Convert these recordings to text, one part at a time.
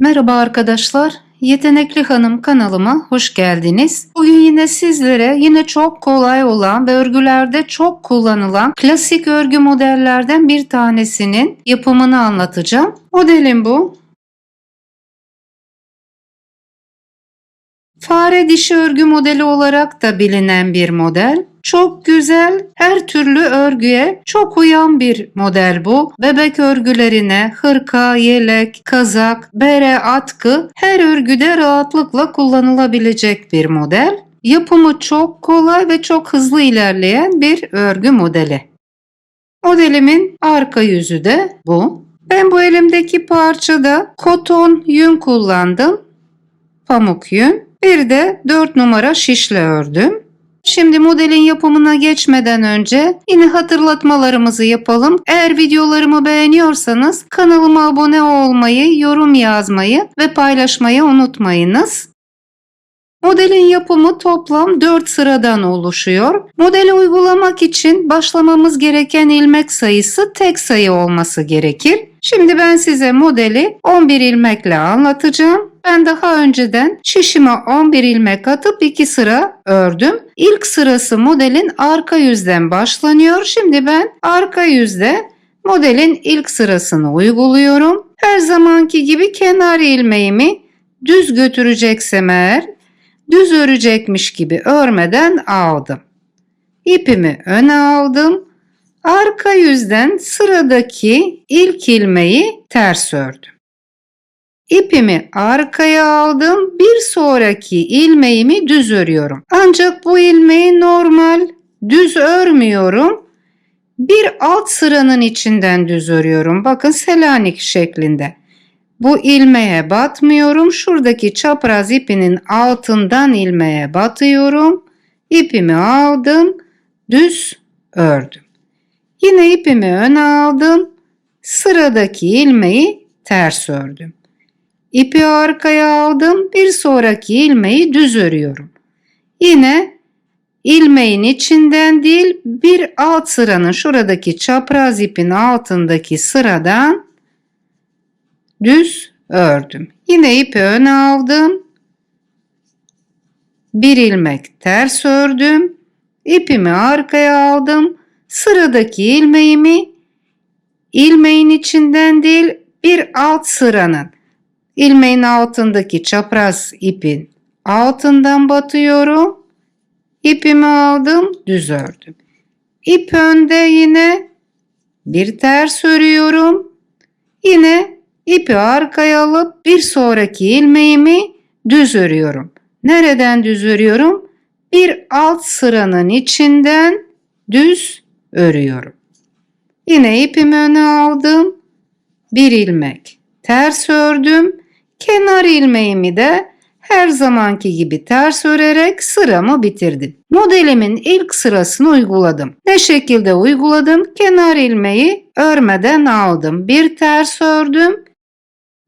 Merhaba arkadaşlar. Yetenekli Hanım kanalıma hoş geldiniz. Bugün yine sizlere yine çok kolay olan ve örgülerde çok kullanılan klasik örgü modellerden bir tanesinin yapımını anlatacağım. Modelim bu. Fare dişi örgü modeli olarak da bilinen bir model. Çok güzel, her türlü örgüye çok uyan bir model bu. Bebek örgülerine hırka, yelek, kazak, bere, atkı her örgüde rahatlıkla kullanılabilecek bir model. Yapımı çok kolay ve çok hızlı ilerleyen bir örgü modeli. Modelimin arka yüzü de bu. Ben bu elimdeki parçada koton yün kullandım. Pamuk yün. Bir de 4 numara şişle ördüm. Şimdi modelin yapımına geçmeden önce yine hatırlatmalarımızı yapalım. Eğer videolarımı beğeniyorsanız kanalıma abone olmayı, yorum yazmayı ve paylaşmayı unutmayınız. Modelin yapımı toplam 4 sıradan oluşuyor. Modeli uygulamak için başlamamız gereken ilmek sayısı tek sayı olması gerekir. Şimdi ben size modeli 11 ilmekle anlatacağım. Ben daha önceden şişime 11 ilmek atıp 2 sıra ördüm. İlk sırası modelin arka yüzden başlanıyor. Şimdi ben arka yüzde modelin ilk sırasını uyguluyorum. Her zamanki gibi kenar ilmeğimi düz götüreceksem eğer düz örecekmiş gibi örmeden aldım. İpimi öne aldım. Arka yüzden sıradaki ilk ilmeği ters ördüm. İpimi arkaya aldım. Bir sonraki ilmeğimi düz örüyorum. Ancak bu ilmeği normal düz örmüyorum. Bir alt sıranın içinden düz örüyorum. Bakın Selanik şeklinde. Bu ilmeğe batmıyorum. Şuradaki çapraz ipinin altından ilmeğe batıyorum. İpimi aldım. Düz ördüm. Yine ipimi öne aldım. Sıradaki ilmeği ters ördüm. İpi arkaya aldım. Bir sonraki ilmeği düz örüyorum. Yine ilmeğin içinden değil bir alt sıranın şuradaki çapraz ipin altındaki sıradan düz ördüm. Yine ipi öne aldım. Bir ilmek ters ördüm. İpimi arkaya aldım. Sıradaki ilmeğimi ilmeğin içinden değil bir alt sıranın ilmeğin altındaki çapraz ipin altından batıyorum. İpimi aldım, düz ördüm. İp önde yine bir ters örüyorum. Yine ipi arkaya alıp bir sonraki ilmeğimi düz örüyorum. Nereden düz örüyorum? Bir alt sıranın içinden düz örüyorum. Yine ipimi öne aldım. Bir ilmek ters ördüm. Kenar ilmeğimi de her zamanki gibi ters örerek sıramı bitirdim. Modelimin ilk sırasını uyguladım. Ne şekilde uyguladım? Kenar ilmeği örmeden aldım. Bir ters ördüm.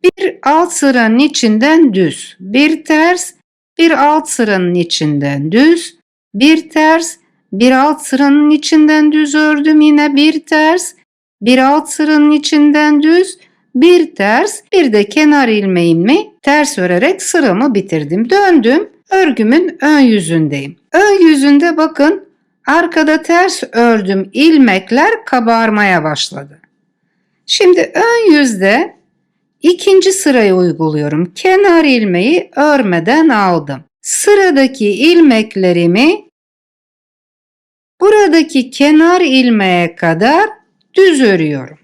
Bir alt sıranın içinden düz. Bir ters, bir alt sıranın içinden düz. Bir ters, bir alt sıranın içinden düz ördüm. Yine bir ters, bir alt sıranın içinden düz bir ters bir de kenar ilmeğimi ters örerek sıramı bitirdim. Döndüm örgümün ön yüzündeyim. Ön yüzünde bakın arkada ters ördüm ilmekler kabarmaya başladı. Şimdi ön yüzde ikinci sırayı uyguluyorum. Kenar ilmeği örmeden aldım. Sıradaki ilmeklerimi buradaki kenar ilmeğe kadar düz örüyorum.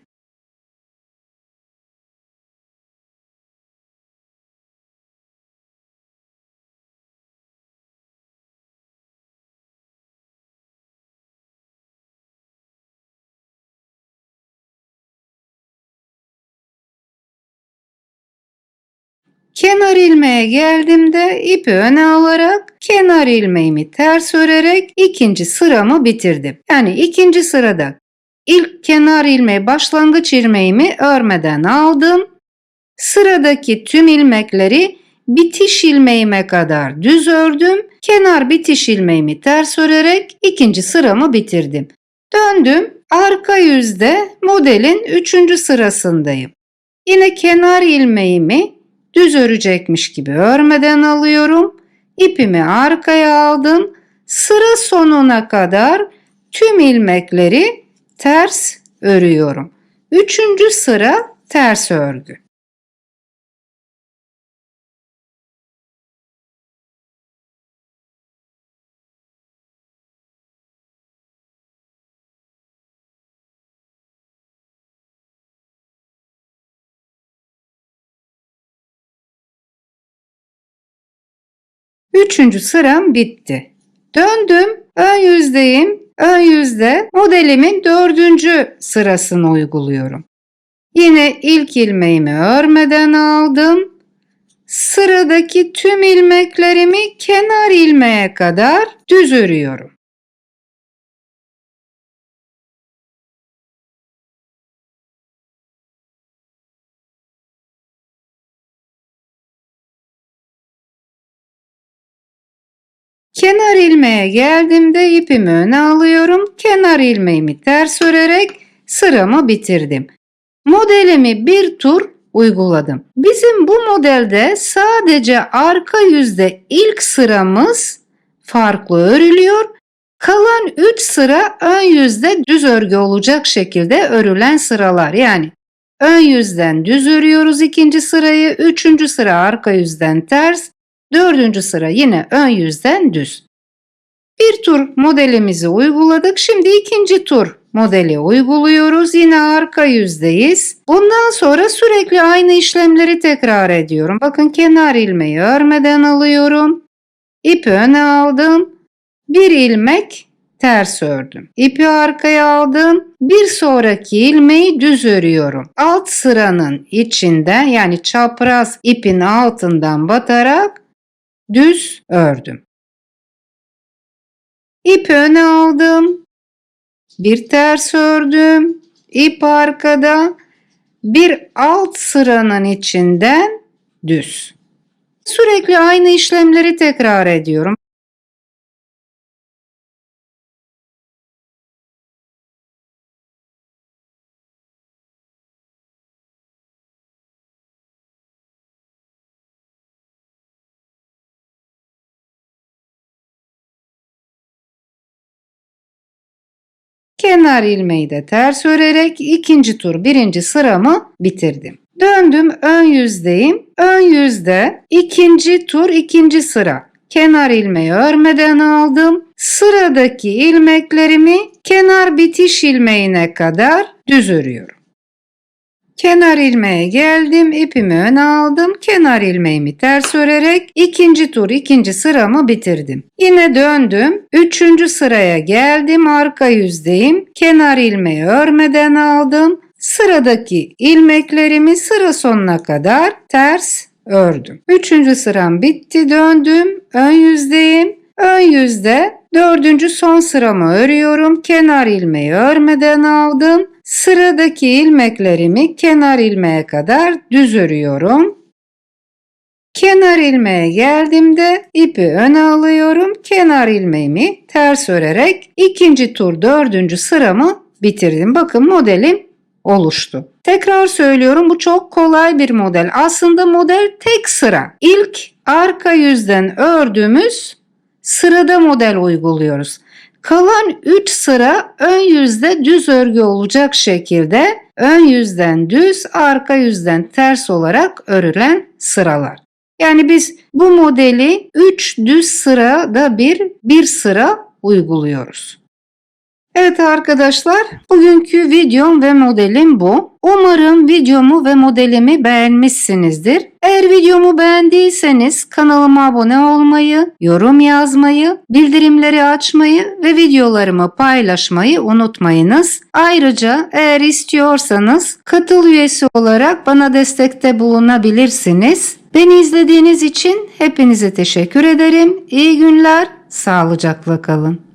Kenar ilmeğe geldiğimde ipi öne alarak kenar ilmeğimi ters örerek ikinci sıramı bitirdim. Yani ikinci sırada ilk kenar ilmeği başlangıç ilmeğimi örmeden aldım. Sıradaki tüm ilmekleri bitiş ilmeğime kadar düz ördüm. Kenar bitiş ilmeğimi ters örerek ikinci sıramı bitirdim. Döndüm. Arka yüzde modelin üçüncü sırasındayım. Yine kenar ilmeğimi düz örecekmiş gibi örmeden alıyorum. İpimi arkaya aldım. Sıra sonuna kadar tüm ilmekleri ters örüyorum. Üçüncü sıra ters örgü. Üçüncü sıram bitti. Döndüm, ön yüzdeyim, ön yüzde modelimin dördüncü sırasını uyguluyorum. Yine ilk ilmeğimi örmeden aldım. Sıradaki tüm ilmeklerimi kenar ilmeğe kadar düz örüyorum. Kenar ilmeğe geldiğimde ipimi öne alıyorum. Kenar ilmeğimi ters örerek sıramı bitirdim. Modelimi bir tur uyguladım. Bizim bu modelde sadece arka yüzde ilk sıramız farklı örülüyor. Kalan 3 sıra ön yüzde düz örgü olacak şekilde örülen sıralar. Yani ön yüzden düz örüyoruz ikinci sırayı, üçüncü sıra arka yüzden ters, Dördüncü sıra yine ön yüzden düz. Bir tur modelimizi uyguladık. Şimdi ikinci tur modeli uyguluyoruz. Yine arka yüzdeyiz. Bundan sonra sürekli aynı işlemleri tekrar ediyorum. Bakın kenar ilmeği örmeden alıyorum. İpi öne aldım. Bir ilmek ters ördüm. İpi arkaya aldım. Bir sonraki ilmeği düz örüyorum. Alt sıranın içinden yani çapraz ipin altından batarak düz ördüm. İp öne aldım. Bir ters ördüm. İp arkada. Bir alt sıranın içinden düz. Sürekli aynı işlemleri tekrar ediyorum. Kenar ilmeği de ters örerek ikinci tur birinci sıramı bitirdim. Döndüm ön yüzdeyim. Ön yüzde ikinci tur ikinci sıra. Kenar ilmeği örmeden aldım. Sıradaki ilmeklerimi kenar bitiş ilmeğine kadar düz örüyorum. Kenar ilmeğe geldim, ipimi öne aldım, kenar ilmeğimi ters örerek ikinci tur ikinci sıramı bitirdim. Yine döndüm, üçüncü sıraya geldim, arka yüzdeyim, kenar ilmeği örmeden aldım, sıradaki ilmeklerimi sıra sonuna kadar ters ördüm. Üçüncü sıram bitti, döndüm, ön yüzdeyim, ön yüzde dördüncü son sıramı örüyorum, kenar ilmeği örmeden aldım, Sıradaki ilmeklerimi kenar ilmeğe kadar düz örüyorum. Kenar ilmeğe geldiğimde ipi öne alıyorum. Kenar ilmeğimi ters örerek ikinci tur dördüncü sıramı bitirdim. Bakın modelim oluştu. Tekrar söylüyorum bu çok kolay bir model. Aslında model tek sıra. İlk arka yüzden ördüğümüz sırada model uyguluyoruz. Kalan 3 sıra ön yüzde düz örgü olacak şekilde ön yüzden düz, arka yüzden ters olarak örülen sıralar. Yani biz bu modeli 3 düz sırada bir bir sıra uyguluyoruz. Evet arkadaşlar, bugünkü videom ve modelim bu. Umarım videomu ve modelimi beğenmişsinizdir. Eğer videomu beğendiyseniz kanalıma abone olmayı, yorum yazmayı, bildirimleri açmayı ve videolarımı paylaşmayı unutmayınız. Ayrıca eğer istiyorsanız katıl üyesi olarak bana destekte bulunabilirsiniz. Beni izlediğiniz için hepinize teşekkür ederim. İyi günler, sağlıcakla kalın.